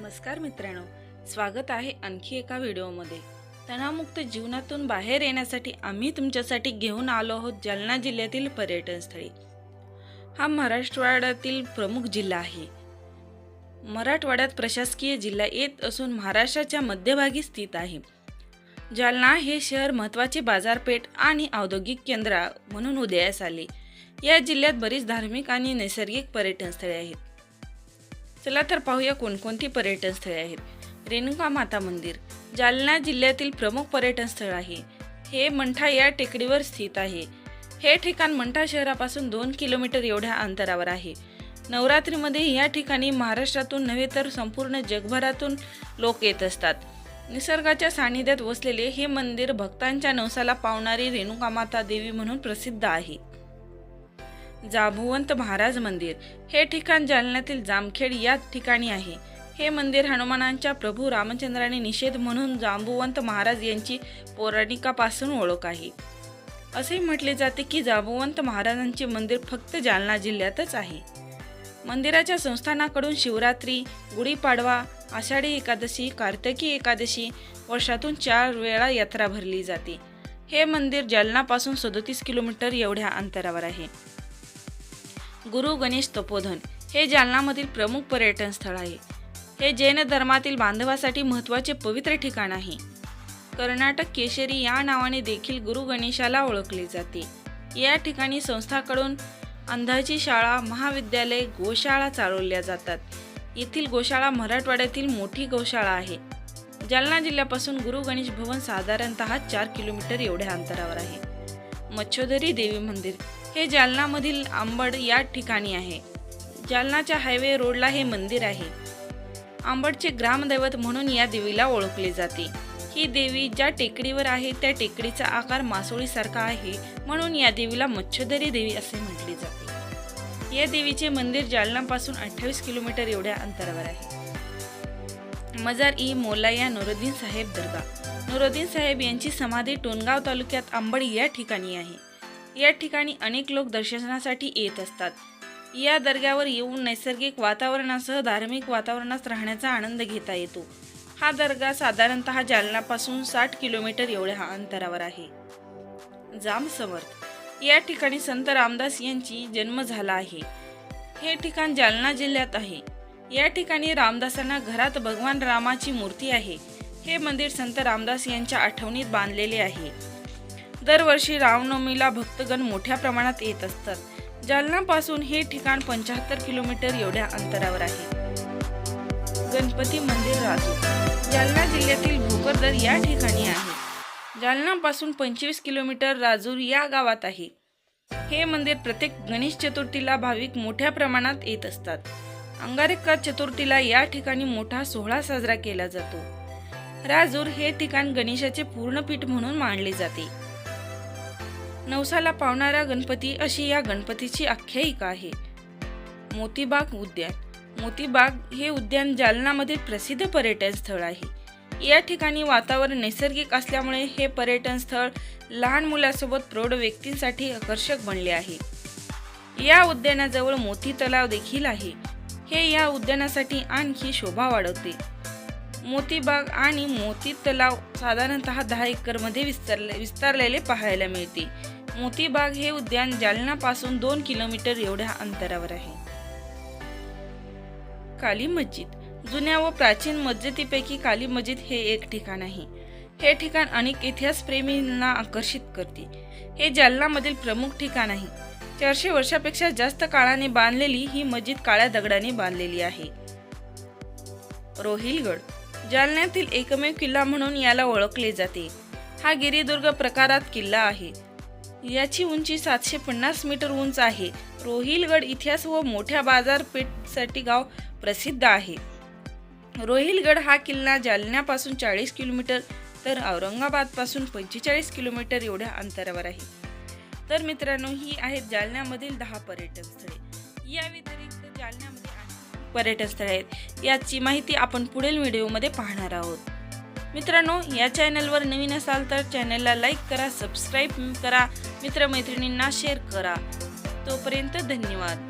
नमस्कार मित्रांनो. स्वागत आहे आणखी एका व्हिडिओमध्ये. तणावमुक्त जीवनातून बाहेर येण्यासाठी आम्ही तुमच्यासाठी घेऊन आलो आहोत जालना जिल्ह्यातील पर्यटन स्थळी. हा महाराष्ट्रवाड्यातील प्रमुख जिल्हा आहे. मराठवाड्यात प्रशासकीय जिल्हा येत असून महाराष्ट्राच्या मध्यभागी स्थित आहे. जालना हे शहर महत्त्वाचे बाजारपेठ आणि औद्योगिक केंद्र म्हणून उदयास आले. या जिल्ह्यात बरीच धार्मिक आणि नैसर्गिक पर्यटनस्थळे आहेत. चला तर पाहूया कोणकोणती पर्यटन स्थळे आहेत. रेणुका माता मंदिर जालना जिल्ह्यातील प्रमुख पर्यटन स्थळ आहे. हे मंठा या टेकडीवर स्थित आहे. हे ठिकाण मंठा शहरापासून दोन किलोमीटर एवढ्या अंतरावर आहे. नवरात्रीमध्ये या ठिकाणी महाराष्ट्रातून नव्हे तर संपूर्ण जगभरातून लोक येत असतात. निसर्गाच्या सानिध्यात वसलेले हे मंदिर भक्तांच्या नवसाला पावणारी रेणुका माता देवी म्हणून प्रसिद्ध आहे. जाभुवंत महाराज मंदिर. हे ठिकाण जालन्यातील जामखेड या ठिकाणी आहे. हे मंदिर हनुमानांच्या प्रभू रामचंद्राने निषेध म्हणून जांबुवंत महाराज यांची पौराणिकापासून ओळख आहे. असे म्हटले जाते की जांबुवंत महाराजांचे मंदिर फक्त जालना जिल्ह्यातच आहे. मंदिराच्या संस्थानाकडून शिवरात्री गुढीपाडवा आषाढी एकादशी कार्तिकी एकादशी वर्षातून चार वेळा यात्रा भरली जाते. हे मंदिर जालनापासून सदोतीस किलोमीटर एवढ्या अंतरावर आहे. गुरु गणेश तपोधन हे जालनामधील प्रमुख पर्यटन स्थळ आहे. हे जैन धर्मातील बांधवासाठी महत्त्वाचे पवित्र ठिकाण आहे. कर्नाटक केशरी या नावाने देखील गुरु गणेशाला ओळखले जाते. या ठिकाणी संस्थाकडून अंधाची शाळा महाविद्यालय गोशाळा चालवल्या जातात. येथील गोशाळा मराठवाड्यातील मोठी गोशाळा आहे. जालना जिल्ह्यापासून गुरु गणेश भवन साधारणतः चार किलोमीटर एवढ्या अंतरावर आहे. मच्छोदरी देवी मंदिर हे जालनामधील आंबड या ठिकाणी आहे. जालनाच्या हायवे रोडला हे मंदिर आहे. आंबडचे ग्रामदैवत म्हणून या देवीला ओळखले जाते. ही देवी ज्या टेकडीवर आहे त्या टेकडीचा आकार मासोळीसारखा आहे म्हणून या देवीला मच्छोदरी देवी असे म्हटले जाते. या देवीचे मंदिर जालनापासून अठ्ठावीस किलोमीटर एवढ्या अंतरावर आहे. मजार ई मोलाया नुरुद्दीन साहेब दर्गा नुरुद्दीन साहेब यांची समाधी टोनगाव तालुक्यात आंबड या ठिकाणी आहे. या ठिकाणी अनेक लोक दर्शनासाठी येत असतात. या दर्ग्यावर येऊन नैसर्गिक वातावरणासह धार्मिक वातावरणात राहण्याचा आनंद घेता येतो. हा दर्गा साधारणतः जालनापासून साठ किलोमीटर एवढ्या अंतरावर आहे. जाम समर्थ. या ठिकाणी संत रामदास यांची जन्म झाला आहे. हे ठिकाण जालना जिल्ह्यात आहे. या ठिकाणी रामदासांना घरात भगवान रामाची मूर्ती आहे. हे मंदिर संत रामदास यांच्या आठवणीत बांधलेले आहे. दरवर्षी रामनवमीला भक्तगण मोठ्या प्रमाणात येत असतात. जालनापासून हे ठिकाण पंच्याहत्तर किलोमीटर एवढ्या अंतरावर आहे. गणपती मंदिर राजूर जालना जिल्ह्यातील भोकरदर या ठिकाणी आहे. जालनापासून पंचवीस किलोमीटर राजूर या गावात आहे. हे मंदिर प्रत्येक गणेश चतुर्थीला भाविक मोठ्या प्रमाणात येत असतात. अंगारिका चतुर्थीला या ठिकाणी मोठा सोहळा साजरा केला जातो. राजूर हे ठिकाण गणेशाचे पूर्णपीठ म्हणून मानले जाते. नवसाला पावणारा गणपती अशी या गणपतीची आख्यायिका आहे. मोतीबाग उद्यान. मोतीबाग हे उद्यान जालनामध्ये प्रसिद्ध पर्यटन स्थळ आहे. या ठिकाणी वातावरण नैसर्गिक असल्यामुळे हे पर्यटन स्थळ लहान मुलासोबत प्रौढ व्यक्तींसाठी आकर्षक बनले आहे. या उद्यानाजवळ मोती तलाव देखील आहे. हे या उद्यानासाठी आणखी शोभा वाढवते. मोतीबाग आणि मोती तलाव साधारणतः दहा एकरमध्ये विस्तारले विस्तारलेले पाहायला मिळते. मोतीबाग हे उद्यान जालनापासून दोन किलोमीटर एवढ्या अंतरावर आहे. काली मस्जिद. जुन्या व प्राचीन मस्जिदीपैकी काली मस्जिद हे एक ठिकाण आहे. हे ठिकाण अनेक इतिहासप्रेमींना आकर्षित करते. हे जालनामधील प्रमुख ठिकाण आहे. चारशे वर्षापेक्षा जास्त काळाने बांधलेली ही मस्जिद काळ्या दगडाने बांधलेली आहे. रोहिलगड. जालन्यातील एकमेव किल्ला म्हणून याला ओळखले जाते. हा गिरिदुर्ग प्रकारात किल्ला आहे. याची उंची सातशे पन्नास मीटर उंच आहे. रोहिलगड इतिहास व मोठ्या बाजारपेठसाठी गाव प्रसिद्ध आहे. रोहिलगड हा किल्ला जालन्यापासून चाळीस किलोमीटर तर औरंगाबादपासून पंचेचाळीस किलोमीटर एवढ्या अंतरावर आहे. तर मित्रांनो ही आहेत जालन्यामधील दहा पर्यटन स्थळे या व्यतिरिक्त जालन्यामध्ये पर्यटन स्थळे आहेत. याची माहिती आपण पुढील व्हिडिओमध्ये पाहणार आहोत. मित्रांनो या चॅनलवर नवीन असाल तर चॅनलला लाईक करा सबस्क्राईब करा मित्रमैत्रिणींना शेअर करा. तोपर्यंत धन्यवाद.